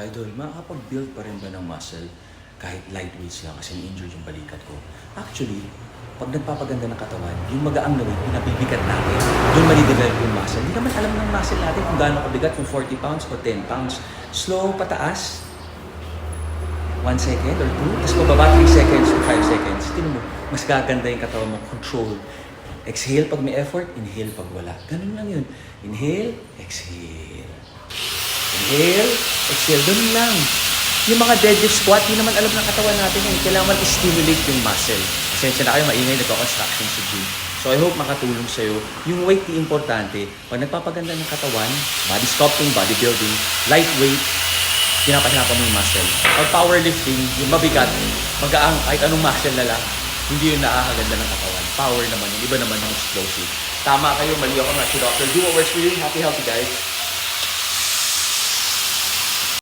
Idol, makakapag-build pa rin ba ng muscle kahit lightweights lang kasi na-injured yung balikat ko? Actually, pag nagpapaganda ng katawan, yung magaang na weight, pinabibigat natin. Doon mali-develop yung muscle. Hindi naman alam ng muscle natin kung gaano kabigat, kung 40 pounds o 10 pounds. Slow pataas, 1 second or 2, tapos bababa 3 seconds or 5 seconds. Tingnan mo, mas gaganda yung katawan mo, control. Exhale pag may effort, inhale pag wala. Ganun lang yun. Inhale, exhale. Inhale, exhale. Ganun lang. Yung mga deadlift squat, di naman alam ng katawan natin yun. Kailangan i-stimulate yung muscle. Pasensya na kayo, maingay, nagko-construction sa gym. So I hope makatulong sa'yo. Yung weight, di importante. Pag nagpapaganda ng katawan, body sculpting, bodybuilding, lightweight, pinapahirapan mo yung muscle. Pag powerlifting, yung mabigat, magaang, kahit anong muscle na lang, hindi yun nakakaganda ng katawan. Power naman, yung iba naman ng explosive. Tama kayo, mali ako nga si Doctor. Do what works for you. Happy, healthy guys.